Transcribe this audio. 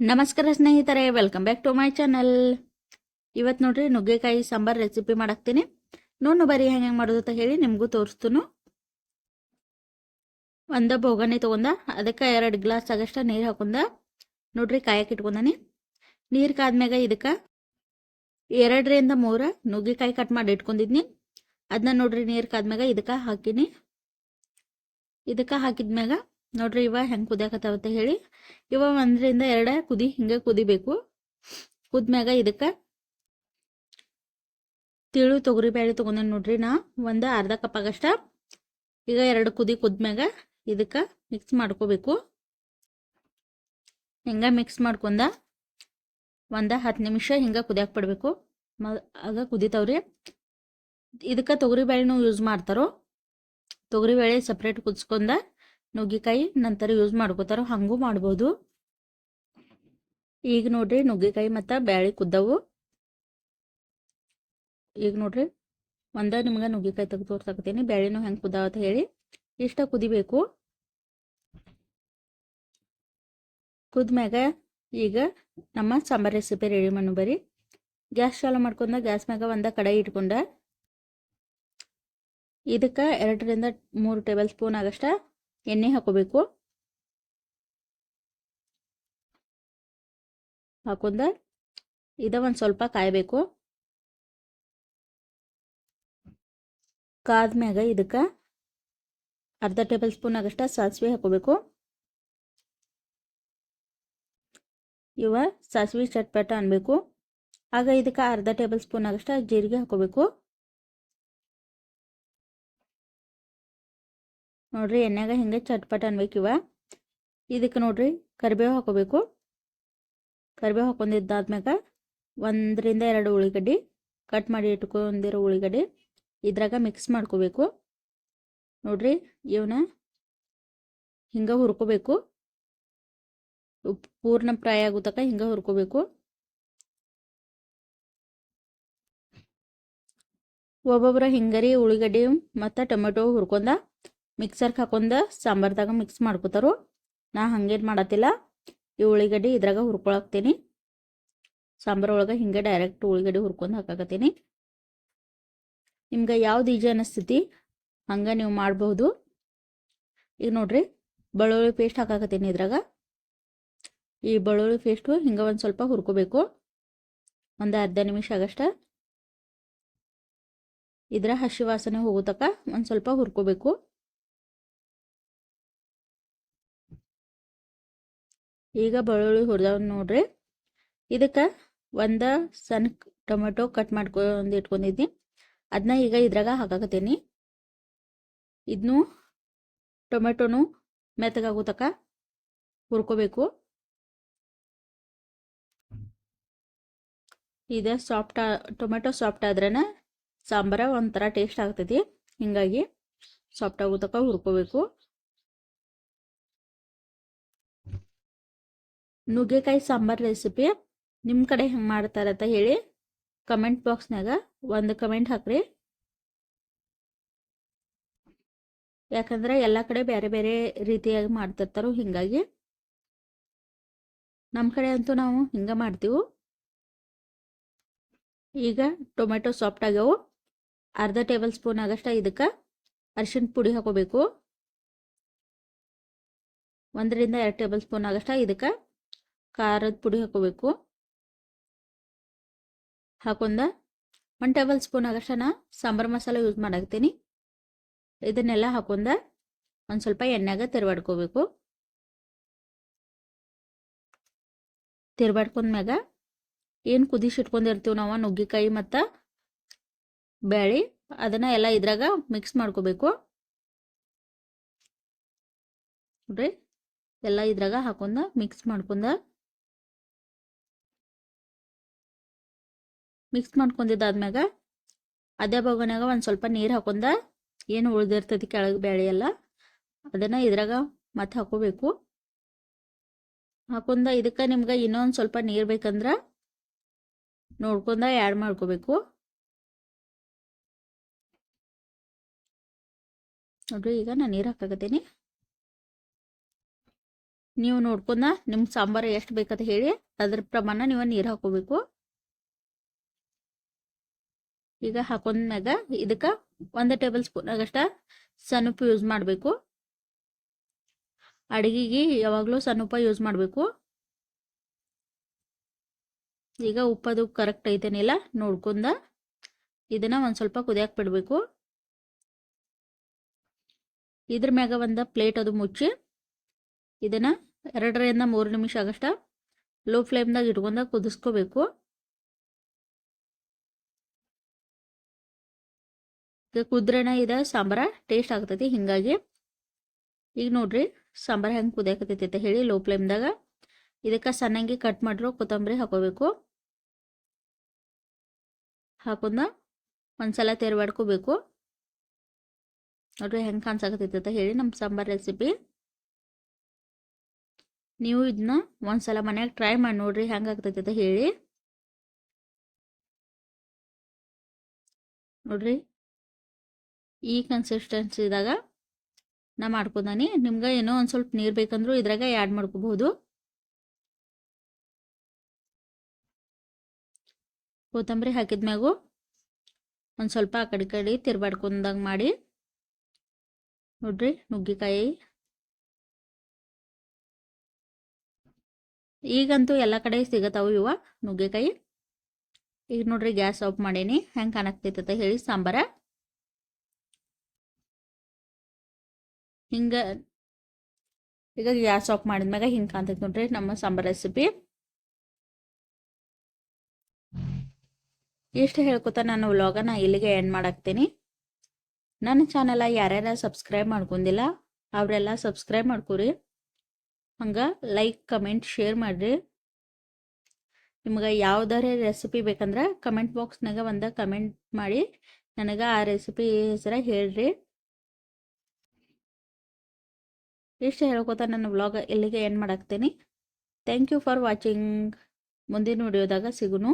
ನಮಸ್ಕಾರ ಸ್ನೇಹಿತರೆ welcome back to my channel ಇವತ್ತು ನೋಡ್ರಿ ನುಗ್ಗೆಕಾಯಿ ಸಾಂಬಾರ್ ರೆಸಿಪಿ ಮಾಡಾಕ್ತೀನಿ. ನೋನು ಬರೀ ಹೆಂಗೆ ಮಾಡೋದು ಅಂತ ಹೇಳಿ ನಿಮಗೂ ತೋರಿಸ್ತುನು. ಒಂದ ಬೋಗಣಿ ತೊಗೊಂಡ, ಅದಕ್ಕೆ ಎರಡು ಗ್ಲಾಸ್ ಆಗಷ್ಟ ನೀರು ಹಾಕೊಂಡ, ನೋಡ್ರಿ ಕಾಯಕ್ಕೆ ಇಟ್ಕೊಂಡನಿ. ನೀರು ಕಾದ್ಮ್ಯಾಗ ಇದಕ್ಕೆ ಎರಡರಿಂದ ಮೂರ ನುಗ್ಗೆಕಾಯಿ ಕಟ್ ಮಾಡಿ ಇಟ್ಕೊಂಡಿದ್ನಿ. ಅದನ್ನ ನೋಡ್ರಿ ನೀರು ಕಾದ್ಮ್ಯಾಗ ಇದಕ್ಕೆ ಹಾಕಿನಿ. ಇದಕ್ಕೆ ಹಾಕಿದ್ಮ್ಯಾಗ ನೋಡ್ರಿ ಇವ ಹೆಂಗ್ ಕುದಿಯಾಕತ್ತಾವತ್ತ ಹೇಳಿ. ಇವ ಒಂದರಿಂದ ಎರಡ ಕುದಿ ಹಿಂಗೆ ಕುದಿಬೇಕು. ಕುದ್ಮ್ಯಾಗ ಇದಕ್ಕ ತಿಳು, ತೊಗರಿ ಬೇಳೆ ತೊಗೊಂಡೆ ನೋಡ್ರಿ ನಾ. ಒಂದ ಅರ್ಧ ಕಪ್ ಆಗಷ್ಟ ಈಗ ಎರಡು ಕುದಿ ಕುದ್ಮ್ಯಾಗ ಇದಕ್ಕ ಮಿಕ್ಸ್ ಮಾಡ್ಕೋಬೇಕು. ಹಿಂಗ ಮಿಕ್ಸ್ ಮಾಡ್ಕೊಂಡ ಒಂದು ಹತ್ತು ನಿಮಿಷ ಹಿಂಗ ಕುದಿಯಾಕ ಬಿಡಬೇಕು. ಮ, ಆಗ ಕುದಿತಾವ್ರಿ. ಇದಕ್ಕ ತೊಗರಿ ಬ್ಯಾಳಿನೂ ಯೂಸ್ ಮಾಡ್ತಾರೋ. ತೊಗರಿ ಬೇಳೆ ಸಪ್ರೇಟ್ ಕುದಿಸ್ಕೊಂಡ ನುಗ್ಗಿಕಾಯಿ ನಂತರ ಯೂಸ್ ಮಾಡ್ಕೋತಾರ ಹಂಗೂ ಮಾಡ್ಬೋದು. ಈಗ ನೋಡ್ರಿ ನುಗ್ಗಿಕಾಯಿ ಮತ್ತು ಬ್ಯಾಳಿ ಕುದ್ದವು. ಈಗ ನೋಡ್ರಿ ಒಂದ ನಿಮ್ಗೆ ನುಗ್ಗಿಕಾಯಿ ತೆಗೆದು ತೋರ್ಸಾಕತ್ತೀನಿ. ಬ್ಯಾಳಿನೂ ಹೆಂಗೆ ಅಂತ ಹೇಳಿ ಇಷ್ಟ ಕುದಿಬೇಕು. ಕುದ್ಮ್ಯಾಗ ಈಗ ನಮ್ಮ ಸಾಂಬಾರ್ ರೆಸಿಪಿ ರೆಡಿ ಮಾಡು ಬರಿ ಗ್ಯಾಸ್ ಚಾಲು ಮಾಡ್ಕೊಂಡ ಗ್ಯಾಸ್ ಮ್ಯಾಗ ಒಂದ ಕಡಾಯಿ ಇಟ್ಕೊಂಡ. ಇದಕ್ಕೆ ಎರಡರಿಂದ ಮೂರು ಟೇಬಲ್ ಸ್ಪೂನ್ ಆಗಷ್ಟ ಎಣ್ಣೆ ಹಾಕೋಬೇಕು. ಹಾಕೊಂಡ ಇದ ಒಂದು ಸ್ವಲ್ಪ ಕಾಯಬೇಕು. ಕಾದ್ಮ್ಯಾಗ ಇದಕ್ಕೆ ಅರ್ಧ ಟೇಬಲ್ ಸ್ಪೂನ್ ಆಗಷ್ಟ ಸಾಸಿವೆ ಹಾಕೋಬೇಕು. ಇವ ಸಾಸಿವೆ ಚಟ್ಪಟ ಅನ್ಬೇಕು. ಆಗ ಇದಕ್ಕೆ ಅರ್ಧ ಟೇಬಲ್ ಸ್ಪೂನ್ ಆಗಷ್ಟ ಜೀರಿಗೆ ಹಾಕೋಬೇಕು. ನೋಡ್ರಿ ಎಣ್ಣೆಗ ಹಿಂಗೆ ಚಟ್ಪಟ್ ಅನ್ಬೇಕು ಇವ ಇದಕ್ಕೆ ನೋಡ್ರಿ, ಕರಿಬೇವು ಹಾಕೋಬೇಕು. ಕರಿಬೇವು ಹಾಕೊಂಡಿದ್ದಾದ್ಮ್ಯಾಗ ಒಂದರಿಂದ ಎರಡು ಉಳ್ಳಿಗಡ್ಡಿ ಕಟ್ ಮಾಡಿ ಇಟ್ಕೊಂಡಿರೋ ಉಳ್ಳಿಗಡ್ಡಿ ಇದ್ರಾಗ ಮಿಕ್ಸ್ ಮಾಡ್ಕೋಬೇಕು. ನೋಡ್ರಿ ಇವನ್ನ ಹಿಂಗೆ ಹುರ್ಕೋಬೇಕು. ಪೂರ್ಣ ಫ್ರೈ ಆಗೋ ತನಕ ಹಿಂಗೆ ಹುರ್ಕೋಬೇಕು. ಒಬ್ಬೊಬ್ಬರ ಹಿಂಗರಿ ಉಳ್ಳಿಗಡ್ಡಿ ಮತ್ತು ಟೊಮೆಟೊ ಹುರ್ಕೊಂಡ ಮಿಕ್ಸರ್ಗೆ ಹಾಕೊಂಡು ಸಾಂಬಾರ್ದಾಗ ಮಿಕ್ಸ್ ಮಾಡ್ಕೋತಾರೋ. ನಾ ಹಂಗೇನು ಮಾಡತ್ತಿಲ್ಲ. ಈ ಉಳ್ಳಿಗಡ್ಡಿ ಇದ್ರಾಗ ಹುರ್ಕೊಳಕ್ತೀನಿ. ಸಾಂಬಾರ್ ಒಳಗೆ ಹಿಂಗೆ ಡೈರೆಕ್ಟ್ ಉಳ್ಳಿಗಡ್ಡಿ ಹುರ್ಕೊಂಡು ಹಾಕಾಕತ್ತೀನಿ. ನಿಮ್ಗೆ ಯಾವ್ದು ಈಜಿ ಅನ್ನಿಸ್ತೈತಿ ಹಂಗೆ ನೀವು ಮಾಡಬಹುದು ಈಗ ನೋಡ್ರಿ, ಬೆಳ್ಳುಳ್ಳಿ ಪೇಸ್ಟ್ ಹಾಕಾಕತ್ತೀನಿ ಇದ್ರಾಗ. ಈ ಬೆಳ್ಳುಳ್ಳಿ ಪೇಸ್ಟು ಹಿಂಗೆ ಒಂದು ಸ್ವಲ್ಪ ಹುರ್ಕೋಬೇಕು. ಒಂದು ಅರ್ಧ ನಿಮಿಷ ಆಗಷ್ಟ. ಇದರ ಹಸಿ ವಾಸನೆ ಹೋಗೋ ಒಂದು ಸ್ವಲ್ಪ ಹುರ್ಕೋಬೇಕು. ಈಗ ಬೆಳ್ಳುಳ್ಳಿ ಹುರಿದವ್ ನೋಡ್ರಿ. ಇದಕ್ಕೆ ಒಂದು ಸಣ್ಣ ಟೊಮೆಟೊ ಕಟ್ ಮಾಡ್ಕೊಂಡು ಇಟ್ಕೊಂಡಿದ್ದೀನಿ ಅದನ್ನ ಈಗ ಇದ್ರಾಗ ಹಾಕಾಕತ್ತೀನಿ. ಇದನ್ನು ಟೊಮೆಟೊನು ಮೆತ್ತಗಾಗೋ ಹುರ್ಕೋಬೇಕು. ಇದು ಸಾಫ್ಟ್ ಟೊಮೆಟೊ ಸಾಫ್ಟ್ ಆದ್ರೇ ಸಾಂಬಾರ ಒಂಥರ ಟೇಸ್ಟ್ ಆಗ್ತೈತಿ. ಹಿಂಗಾಗಿ ಸಾಫ್ಟ್ ಆಗೋ ತಕ ಹುರ್ಕೋಬೇಕು. ನುಗ್ಗೆಕಾಯಿ ಸಾಂಬಾರ್ ರೆಸಿಪಿ ನಿಮ್ಮ ಕಡೆ ಹೆಂಗೆ ಮಾಡ್ತಾರಂತ ಹೇಳಿ ಕಮೆಂಟ್ ಬಾಕ್ಸ್ನಾಗ ಒಂದು ಕಮೆಂಟ್ ಹಾಕ್ರಿ. ಯಾಕಂದ್ರೆ ಎಲ್ಲ ಕಡೆ ಬೇರೆ ಬೇರೆ ರೀತಿಯಾಗಿ ಮಾಡ್ತಿರ್ತಾರೋ ಹಿಂಗಾಗಿ ನಮ್ಮ ಕಡೆ ಅಂತೂ ನಾವು ಹಿಂಗೆ ಮಾಡ್ತೀವಿ. ಈಗ ಟೊಮೆಟೊ ಸಾಫ್ಟ್ ಆಗ್ಯಾವು. ಅರ್ಧ ಟೇಬಲ್ ಸ್ಪೂನ್ ಆಗಷ್ಟ ಇದಕ್ಕೆ ಅರಿಶಿನ ಪುಡಿ ಹಾಕೋಬೇಕು. ಒಂದರಿಂದ ಎರಡು ಟೇಬಲ್ ಸ್ಪೂನ್ ಆಗಷ್ಟ ಇದಕ್ಕೆ ಖಾರದ ಪುಡಿ ಹಾಕೋಬೇಕು. ಹಾಕೊಂಡ ಒನ್ ಟೇಬಲ್ ಸ್ಪೂನ್ ಆಗಷ್ಟ ನಾ ಸಾಂಬಾರು ಮಸಾಲೆ ಯೂಸ್ ಮಾಡಾಕ್ತೀನಿ ಇದನ್ನೆಲ್ಲ ಹಾಕೊಂಡ ಒಂದು ಸ್ವಲ್ಪ ಎಣ್ಣೆಗ ತಿರ್ವಾಡ್ಕೋಬೇಕು. ತಿರ್ಬಾಡ್ಕೊಂಡ್ಮ್ಯಾಗ ಏನು ಕುದಿಸಿಟ್ಕೊಂಡಿರ್ತೀವಿ ನಾವು, ನುಗ್ಗಿಕಾಯಿ ಮತ್ತು ಬ್ಯಾಳಿ, ಅದನ್ನು ಎಲ್ಲ ಇದ್ರಾಗ ಮಿಕ್ಸ್ ಮಾಡ್ಕೋಬೇಕು. ನೋಡ್ರಿ, ಎಲ್ಲ ಇದ್ರಾಗ ಹಾಕೊಂಡ ಮಿಕ್ಸ್ ಮಾಡ್ಕೊಂಡ ಮಿಕ್ಸ್ ಮಾಡ್ಕೊಂಡಿದ್ದಾದ್ಮ್ಯಾಗ, ಅದೇ ಬೊಗನ್ಯಾಗ ಒಂದು ಸ್ವಲ್ಪ ನೀರು ಹಾಕೊಂಡ ಏನು ಉಳ್ದಿರ್ತೈತಿ ಕೆಳಗೆ ಬೇಳೆ ಎಲ್ಲ, ಅದನ್ನು ಇದ್ರಾಗ ಮತ್ತೆ ಹಾಕೋಬೇಕು. ಹಾಕೊಂಡ ಇದಕ್ಕೆ ನಿಮ್ಗೆ ಇನ್ನೊಂದು ಸ್ವಲ್ಪ ನೀರು ಬೇಕಂದ್ರೆ ನೋಡ್ಕೊಂಡ ಆ್ಯಡ್ ಮಾಡ್ಕೋಬೇಕು. ನೋಡ್ರಿ, ಈಗ ನಾನು ನೀರು ಹಾಕಾಕತ್ತೀನಿ. ನೀವು ನೋಡ್ಕೊಂಡ ನಿಮ್ಮ ಸಾಂಬಾರು ಎಷ್ಟು ಬೇಕಂತ ಹೇಳಿ, ಅದ್ರ ಪ್ರಮಾಣ ನೀವು ನೀರು ಹಾಕೋಬೇಕು. ಈಗ ಹಾಕೊಂಡ್ಮ್ಯಾಗ ಇದಕ್ಕೆ ಒಂದು ಟೇಬಲ್ ಸ್ಪೂನ್ ಆಗಷ್ಟ ಸನುಪ ಯೂಸ್ ಮಾಡಬೇಕು. ಅಡಿಗೆಗೆ ಯಾವಾಗಲೂ ಸನುಪ ಯೂಸ್ ಮಾಡಬೇಕು. ಈಗ ಉಪ್ಪದು ಕರೆಕ್ಟ್ ಐತೇನಿಲ್ಲ ನೋಡ್ಕೊಂಡ ಇದನ್ನ ಒಂದು ಸ್ವಲ್ಪ ಕುದಿಯಕ್ಕೆ ಬಿಡಬೇಕು. ಇದ್ರ ಮ್ಯಾಗ ಒಂದು ಪ್ಲೇಟ್ ಅದು ಮುಚ್ಚಿ ಇದನ್ನ ಎರಡರಿಂದ ಮೂರು ನಿಮಿಷ ಆಗಷ್ಟ ಲೋ ಫ್ಲೇಮ್ದಾಗ ಇಟ್ಕೊಂಡ ಕುದಿಸ್ಕೋಬೇಕು. ಈಗ ಕುದ್ರಣ ಇದ, ಸಾಂಬಾರ ಟೇಸ್ಟ್ ಆಗ್ತೈತಿ, ಹಿಂಗಾಗಿ ಈಗ ನೋಡ್ರಿ ಸಾಂಬಾರ ಹೆಂಗೆ ಕುದಿಯಾಕತೈತಿ ಅಂತ ಹೇಳಿ ಲೋ ಫ್ಲೇಮ್ದಾಗ ಇದಕ್ಕೆ ಸಣ್ಣಂಗಿ ಕಟ್ ಮಾಡಿರೋ ಕೊತ್ತಂಬರಿ ಹಾಕೋಬೇಕು. ಹಾಕೊಂಡ ಒಂದ್ಸಲ ತೆರವಾಡ್ಕೋಬೇಕು. ನೋಡ್ರಿ ಹೆಂಗೆ ಕಾಣಿಸಾಕತೈತಿ ಅಂತ ಹೇಳಿ ನಮ್ಮ ಸಾಂಬಾರ್ ರೆಸಿಪಿ ನೀವು ಇದನ್ನ ಒಂದ್ಸಲ ಮನ್ಯಾಗ ಟ್ರೈ ಮಾಡಿ ನೋಡ್ರಿ ಹೆಂಗೆ ಆಗ್ತೈತಿ ಅಂತ ಹೇಳಿ. ನೋಡ್ರಿ ಈ ಕನ್ಸಿಸ್ಟೆನ್ಸಿದಾಗ ನಾ ಮಾಡ್ಕೊಂಡಾನಿ ನಿಮ್ಗೆ ಏನೋ ಒಂದು ಸ್ವಲ್ಪ ನೀರು ಬೇಕಂದ್ರೂ ಇದ್ರಾಗ ಆ್ಯಡ್ ಮಾಡ್ಕೋಬಹುದು. ಕೊತ್ತಂಬರಿ ಹಾಕಿದ್ಮ್ಯಾಗು ಒಂದು ಸ್ವಲ್ಪ ಆ ಕಡೆ ಕಡೆ ತಿರ್ಬಾಡ್ಕೊಂಡಂಗೆ ಮಾಡಿ. ನೋಡ್ರಿ ನುಗ್ಗಿಕಾಯಿ. ಈಗಂತೂ ಎಲ್ಲ ಕಡೆ ಸಿಗತಾವು ಇವ ನುಗ್ಗೆಕಾಯಿ. ಈಗ ನೋಡ್ರಿ ಗ್ಯಾಸ್ ಆಫ್ ಮಾಡೀನಿ. ಹೆಂಗೆ ಕಾಣಕ್ತೈತೆ ಹೇಳಿ ಸಾಂಬಾರ. ಹಿಂಗೆ ಈಗ ಗ್ಯಾಸ್ ಆಫ್ ಮಾಡಿದ್ಮ್ಯಾಗ ಹಿಂಗೆ ಕಾಣ್ತೈತೆ ನೋಡ್ರಿ ನಮ್ಮ ಸಾಂಬಾರ್ ರೆಸಿಪಿ ಇಷ್ಟು ಹೇಳ್ಕೊತ ನಾನು ವ್ಲಾಗನ ಇಲ್ಲಿಗೆ ಎಂಡ್ ಮಾಡಾಕ್ತೀನಿ. ನನ್ನ ಚಾನಲ ಯಾರ್ಯಾರ ಸಬ್ಸ್ಕ್ರೈಬ್ ಮಾಡ್ಕೊಂಡಿಲ್ಲ, ಅವರೆಲ್ಲ ಸಬ್ಸ್ಕ್ರೈಬ್ ಮಾಡ್ಕೊರಿ. ಹಂಗೆ ಲೈಕ್ ಕಮೆಂಟ್ ಶೇರ್ ಮಾಡಿರಿ. ನಿಮ್ಗೆ ಯಾವ್ದಾರ ರೆಸಿಪಿ ಬೇಕಂದ್ರೆ ಕಮೆಂಟ್ ಬಾಕ್ಸ್ನಾಗ ಒಂದು ಕಮೆಂಟ್ ಮಾಡಿ, ನನಗೆ ಆ ರೆಸಿಪಿ ಹೆಸರ ಹೇಳ್ರಿ. ಇಷ್ಟು ಹೇಳ್ಕೊತ ನನ್ನ ವ್ಲಾಗ್ ಇಲ್ಲಿಗೆ ಏನು ಮಾಡಾಕ್ತೀನಿ. ಥ್ಯಾಂಕ್ ಯು ಫಾರ್ ವಾಚಿಂಗ್ ಮುಂದಿನ ವಿಡಿಯೋದಾಗ ಸಿಗುನು.